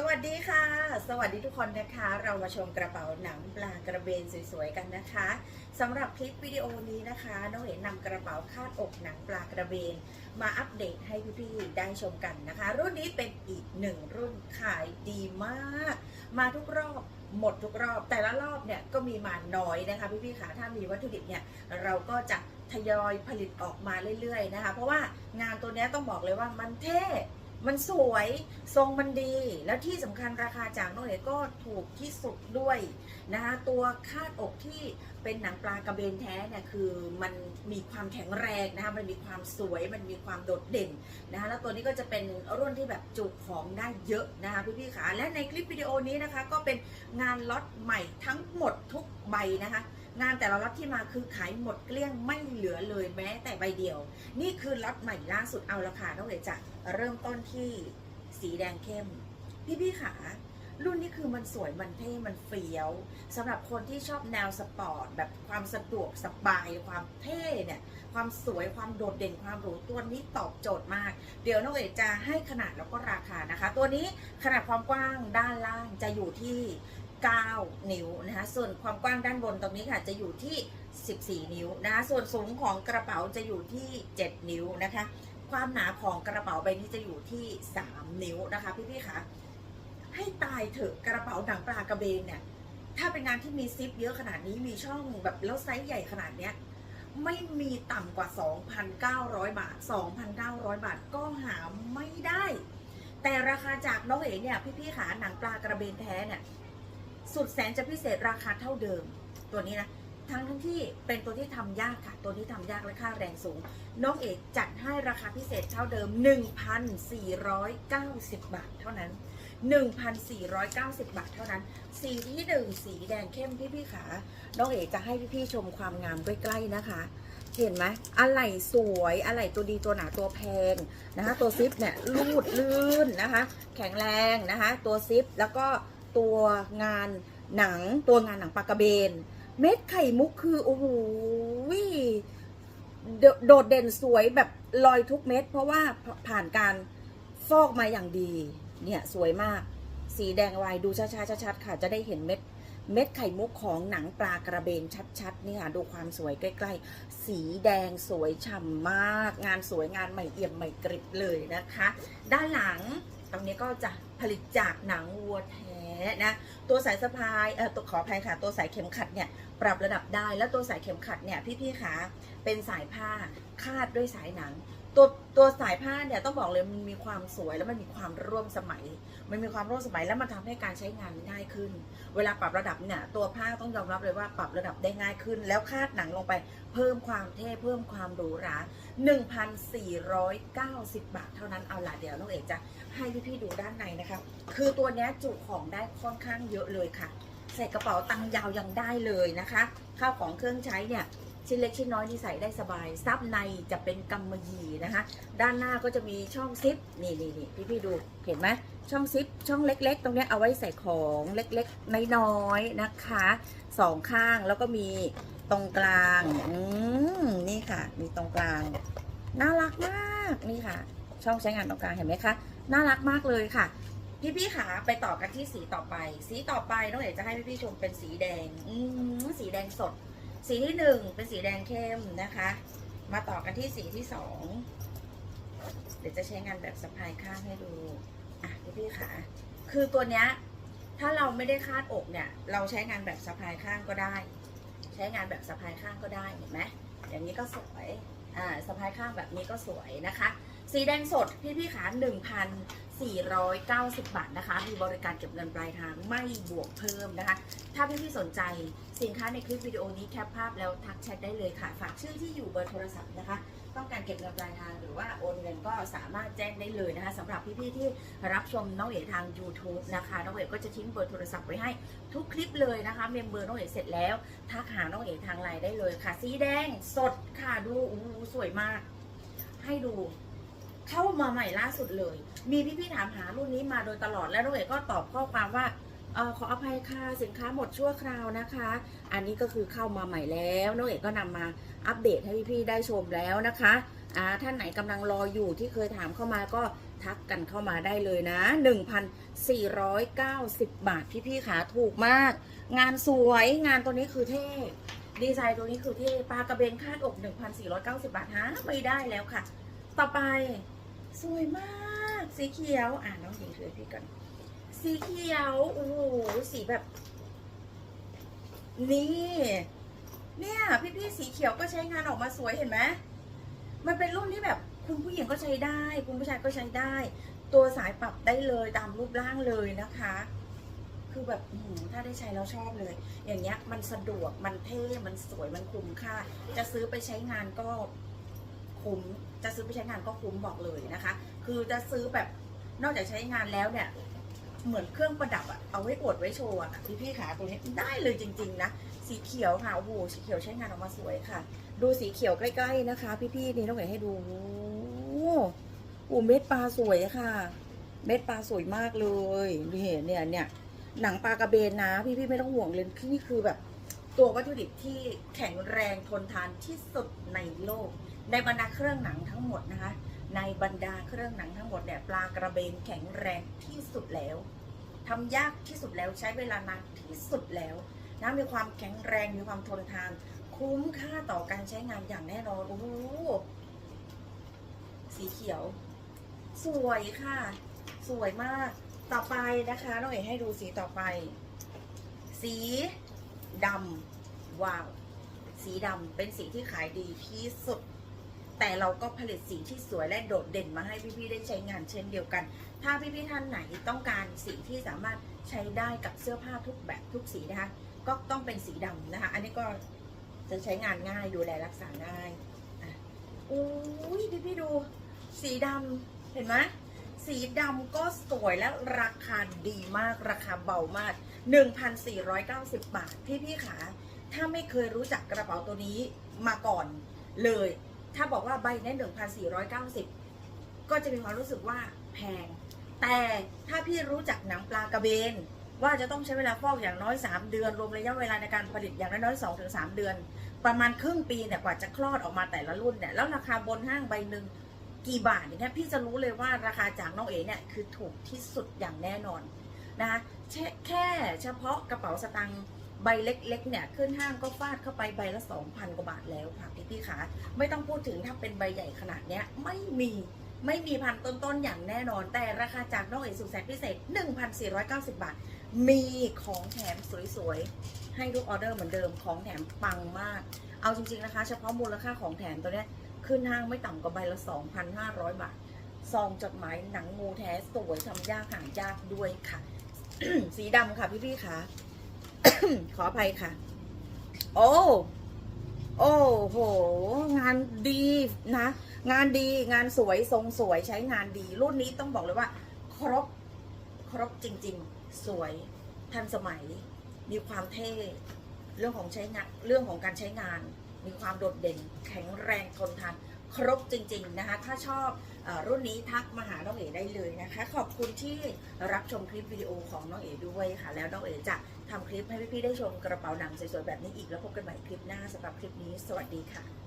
สวัสดีค่ะ สวัสดีทุกคนนะคะ เรามาชมกระเป๋าหนังปลากระเบนสวยๆกันนะคะสำหรับคลิปวิดีโอนี้นะคะน้องเอ๋นำกระเป๋าคาดอกหนังปลากระเบน มาอัปเดตให้พี่ๆได้ชมกันนะคะ รุ่นนี้เป็นอีกหนึ่งรุ่นขายดีมาก มาทุกรอบหมดทุกรอบ แต่ละรอบเนี่ยก็มีมาน้อยนะคะพี่ๆค่ะถ้ามีวัตถุดิบเนี่ยเราก็จะทยอยผลิตออกมาเรื่อยๆนะคะ เพราะว่างานตัวนี้ต้องบอกเลยว่ามันเท่ มันสวยทรงมันดี แล้วที่สำคัญราคาจากน้องเอ๋ก็ถูกที่สุดด้วยนะคะตัวคาดอกที่เป็นหนังปลากระเบนแท้เนี่ยคือมันมีความแข็งแรงนะคะมันมีความสวยมันมีความโดดเด่นนะคะแล้วตัวนี้ก็จะเป็นรุ่นที่แบบจุของได้เยอะนะคะพี่ๆขาและในคลิปวิดีโอนี้นะคะ ก็เป็นงานล็อตใหม่ทั้งหมดทุกใบนะคะ งานแต่ละล็อตที่มาคือขายหมดเกลี้ยงไม่เหลือเลยแม้แต่ใบเดียว นี่คือล็อตใหม่ล่าสุดเอาละค่ะน้องเอ๋จะเริ่มต้นที่สีแดงเข้ม พี่ๆขารุ่นนี้คือมันสวยมันเท่ มันเฟี้ยวสำหรับคนที่ชอบแนวสปอร์ต แบบความสะดวกสบาย ความเท่เนี่ย ความสวยความโดดเด่นความหรูตัวนี้ตอบโจทย์มาก เดี๋ยวน้องเอ๋จะให้ขนาดแล้วก็ราคานะคะ ตัวนี้ขนาดความกว้างด้านล่างจะอยู่ที่ 9 นิ้วนะคะ ส่วนความกว้างด้านบนตรงนี้ค่ะจะอยู่ที่ 14 นิ้วนะคะ ส่วนสูงของกระเป๋าจะอยู่ที่ 7 นิ้วนะคะ ความหนาของกระเป๋าใบนี้จะอยู่ที่ 3 นิ้วนะคะพี่ๆคะให้ตายเถอะกระเป๋าหนังปลากระเบนเนี่ย ถ้าเป็นงานที่มีซิปเยอะขนาดนี้มีช่องแบบแล้วไซส์ใหญ่ขนาดเนี้ยไม่มีต่ำกว่า 2,900 บาท 2,900 บาทก็หาไม่ได้ แต่ราคาจากน้องเอ๋เนี่ยพี่ๆขาหนังปลากระเบนแท้เนี่ย สุดแสนจะพิเศษราคาเท่าเดิม ตัวนี้นะทั้งทั้งที่เป็นตัวที่ทำยากค่ะ ตัวที่ทำยากและค่าแรงสูง น้องเอกจัดให้ราคาพิเศษเท่าเดิม 1,490 บาทเท่านั้น 1,490 บาทเท่านั้น สีที่หนึ่งสีแดงเข้มพี่พี่ๆขา น้องเอกจะให้พี่พี่ๆชมความงามใกล้ๆนะคะ เห็นไหมอะไรสวยอะไรตัวดีตัวหนาตัวแพงนะคะ ตัวซิปเนี่ยรูดลื่นนะคะ แข็งแรงนะคะ ตัวซิปแล้วก็ ตัวงานหนังตัวงานหนังปลากระเบน เม็ดไข่มุกคือโอ้โหโดโดดเด่นสวยแบบลอยทุกเม็ด เพราะว่าผ่านการฟอกมาอย่างดี เนี่ยสวยมาก สีแดงวายดูช้าๆชัดๆค่ะ จะได้เห็นเม็ดเม็ดไข่มุกของหนังปลากระเบนชัดๆนี่ค่ะดูความสวยใกล้ๆ สีแดงสวยฉ่ำมาก งานสวยงานใหม่เอี่ยมใหม่กริบเลยนะคะ ด้านหลังตรงนี้ก็จะผลิตจากหนังวัวแท้ นะตัวสายสะพายเออตัวขออภัยค่ะ ตัวสายเข็มขัดเนี่ยปรับระดับได้แล้วตัวสายเข็มขัดเนี่ยพี่ๆคะเป็นสายผ้าคาดด้วยสายหนัง ตัวตัวสายผ้าเนี่ยต้องบอกเลยมันมีความสวยแล้วมันมีความร่วมสมัย มันมีความร่วมสมัยแล้วมันทำให้การใช้งานง่ายขึ้น เวลาปรับระดับเนี่ยตัวผ้าต้องยอมรับเลยว่าปรับระดับได้ง่ายขึ้น แล้วคาดหนังลงไปเพิ่มความเท่เพิ่มความหรูหรา1,490 บาทเท่านั้นเอาล่ะเดี๋ยวน้องเอกจะให้พี่ๆดูด้านในนะคะคือตัวนี้จุของได้ค่อนข้างเยอะเลยค่ะ ใส่กระเป๋าตังยาวยังได้เลยนะคะข้าวของเครื่องใช้เนี่ย ชิ้นเล็กชิ้นน้อยนี่ใส่ได้สบาย ซับในจะเป็นกำมะหยี่นะคะ ด้านหน้าก็จะมีช่องซิป นี่นี่นี่พี่พี่ดู เห็นไหมช่องซิป ช่องเล็ก ๆ ตรงนี้เอาไว้ใส่ของเล็กๆ น้อยๆนะคะสองข้างแล้วก็มีตรงกลางอืมนี่ค่ะ มีตรงกลาง น่ารักมากนี่ค่ะ ช่องใช้งานตรงกลางเห็นไหมคะ น่ารักมากเลยค่ะพี่พี่ขาไปต่อกันที่สีต่อไป สีต่อไปน้องเอ๋จะให้พี่พี่ชมเป็นสีแดง อืมสีแดงสด สีที่หนึ่งเป็นสีแดงเข้มนะคะ มาต่อกันที่สีที่สองเดี๋ยวจะใช้งานแบบสะพายข้างให้ดูอะพี่พี่ๆขาคือตัวเนี้ยถ้าเราไม่ได้คาดอกเนี่ย เราใช้งานแบบสะพายข้างก็ได้ ใช้งานแบบสะพายข้างก็ได้เห็นไหมอย่างนี้ก็สวยอ่าสะพายข้างแบบนี้ก็สวยนะคะ สีแดงสดพี่พี่ๆขา 490 บาทนะคะ มีบริการเก็บเงินปลายทางไม่บวกเพิ่มนะคะ ถ้าพี่ๆสนใจสินค้าในคลิปวิดีโอนี้แคปภาพแล้วทักแชทได้เลยค่ะ ฝากชื่อที่อยู่เบอร์โทรศัพท์นะคะ ต้องการเก็บเงินปลายทางหรือว่าโอนเงินก็สามารถแจ้งได้เลยนะคะสำหรับพี่ๆที่รับชมน้องเอ๋ทาง YouTube นะคะ น้องเอ๋ก็จะทิ้งเบอร์โทรศัพท์ไว้ให้ทุกคลิปเลยนะคะ เมมเบอร์น้องเอ๋เสร็จแล้วทักหาน้องเอ๋ทางไลน์ได้เลยค่ะ สีแดงสดค่ะดูอู้สวยมาก ให้ดู เข้ามาใหม่ล่าสุดเลย มีพี่ๆถามหารุ่นนี้มาโดยตลอดแล้วน้องเอ๋ก็ตอบข้อความว่าเออขออภัยค่ะสินค้าหมดชั่วคราวนะคะ อันนี้ก็คือเข้ามาใหม่แล้วน้องเอ๋ก็นำมาอัปเดตให้พี่ๆได้ชมแล้วนะคะอ่าท่านไหนกำลังรออยู่ที่เคยถามเข้ามาก็ทักกันเข้ามาได้เลยนะ 1,490 บาทพี่พี่ๆขาถูกมาก งานสวยงานตัวนี้คือเท่ดีไซน์ตัวนี้คือเท่ปลากระเบนคาดอก 1,490 บาทหาไม่ได้แล้วค่ะ ต่อไป สวยมาก สีเขียว อ่าน้องหญิงถือพี่ก่อน สีเขียว โอ้โห สีแบบ นี่ เนี่ยพี่พี่ๆสีเขียวก็ใช้งานออกมาสวยเห็นไหมมันเป็นรุ่นที่แบบคุณผู้หญิงก็ใช้ได้ คุณผู้ชายก็ใช้ได้ ตัวสายปรับได้เลยตามรูปร่างเลยนะคะ คือแบบถ้าได้ใช้แล้วชอบเลย อย่างเงี้ยมันสะดวกมันเท่ มันสวยมันคุ้มค่า จะซื้อไปใช้งานก็ คุ้ม จะซื้อไปใช้งานก็คุ้มบอกเลยนะคะ คือจะซื้อแบบนอกจากใช้งานแล้วเนี่ย เหมือนเครื่องประดับอะเอาไว้อวดไว้โชว์อะพี่พี่ๆขาตัวนี้ได้เลยจริง ๆ นะ สีเขียวค่ะโอ้โหสีเขียวใช้งานออกมาสวยค่ะ ดูสีเขียวใกล้ ๆนะคะ พี่ๆนี่ต้องเห็นให้ดูโอ้โหเม็ดปลาสวยค่ะ เม็ดปลาสวยมากเลยนี่เนี่ยเนี่ยหนังปลากระเบนนะ พี่ๆไม่ต้องห่วงเลยนี่คือแบบ ตัววัตถุดิบที่แข็งแรงทนทานที่สุดในโลก ในบรรดาเครื่องหนังทั้งหมดนะคะ ในบรรดาเครื่องหนังทั้งหมดเนี่ยปลากระเบนแข็งแรงที่สุดแล้วทำยากที่สุดแล้วใช้เวลานานที่สุดแล้วนะมีความแข็งแรงมีความทนทาน คุ้มค่าต่อการใช้งานอย่างแน่นอนโอ้โหสีเขียว สวยค่ะ สวยมากต่อไปนะคะน้องเอ๋ให้ดูสีต่อไป สีดำว้าว สีดำเป็นสีที่ขายดีที่สุด แต่เราก็ผลิตสีที่สวยและโดดเด่นมาให้พี่ๆได้ใช้งานเช่นเดียวกัน ถ้าพี่ๆท่านไหนต้องการสีที่สามารถใช้ได้กับเสื้อผ้าทุกแบบทุกสีนะคะ ก็ต้องเป็นสีดำนะคะ อันนี้ก็จะใช้งานง่ายดูแลรักษาง่ายอุ้ยพี่พี่ๆดู สีดำเห็นไหมสีดำก็สวยและราคาดีมากราคาเบามาก 1,490 บาท พี่พี่ๆขาถ้าไม่เคยรู้จักกระเป๋าตัวนี้มาก่อนเลย ถ้าบอกว่าใบนี้1,490ก็จะมีความรู้สึกว่าแพง แต่ถ้าพี่รู้จักหนังปลากระเบน ว่าจะต้องใช้เวลาฟอกอย่างน้อย 3 เดือน รวมระยะเวลาในการผลิตอย่างน้อยๆ2ถึง3เดือน ประมาณครึ่งปีเนี่ยกว่าจะคลอดออกมาแต่ละรุ่นเนี่ยแล้วราคาบนห้างใบหนึ่งกี่บาทอย่างเงี้ยพี่จะรู้เลยว่าราคาจากน้องเอ๋เนี่ยคือถูกที่สุดอย่างแน่นอนนะคะแค่เฉพาะกระเป๋าสตางค์ ใบเล็กๆเนี่ยขึ้นห้างก็ฟาดเข้าไปใบละ 2,000 กว่าบาทแล้วค่ะพี่พี่ขาไม่ต้องพูดถึงถ้าเป็นใบใหญ่ขนาดเนี้ยไม่มีไม่มีพันต้นๆ อย่างแน่นอน แต่ราคาจากนองเอ๋สุแสพิเศษ 1,490 บาท มีของแถมสวยๆ ให้ทุกออเดอร์เหมือนเดิมของแถมปังมาก เอาจริงๆนะคะ เฉพาะมูลค่าของแถมตัวเนี้ยขึ้นห้างไม่ต่ำกว่าใบละ 2,500 บาท ซองจดหมายหนังงูแท้สวยทำยากหายากด้วยค่ะ สีดำค่ะพี่ๆค่ะ ขออภัยค่ะ โอ้โอ้โห งานดีนะ งานดีงานสวยทรงสวยใช้งานดี รุ่นนี้ต้องบอกเลยว่า ครบครบจริง ๆ สวยทันสมัย มีความเท่เรื่องของใช้งานเรื่องของการใช้งาน มีความโดดเด่น แข็งแรงทนทาน ครบจริง ๆ นะคะ ถ้าชอบอรุ่นนี้ทักมาหาน้องเอ๋ได้เลยนะคะ ขอบคุณที่รับชมคลิปวิดีโอของน้องเอ๋ด้วยค่ะ แล้วน้องเอ๋จะ ทำคลิปให้พี่ๆได้ชมกระเป๋าหนังสวยๆแบบนี้อีกแล้วพบกันใหม่คลิปหน้าสำหรับคลิปนี้ สวัสดีค่ะ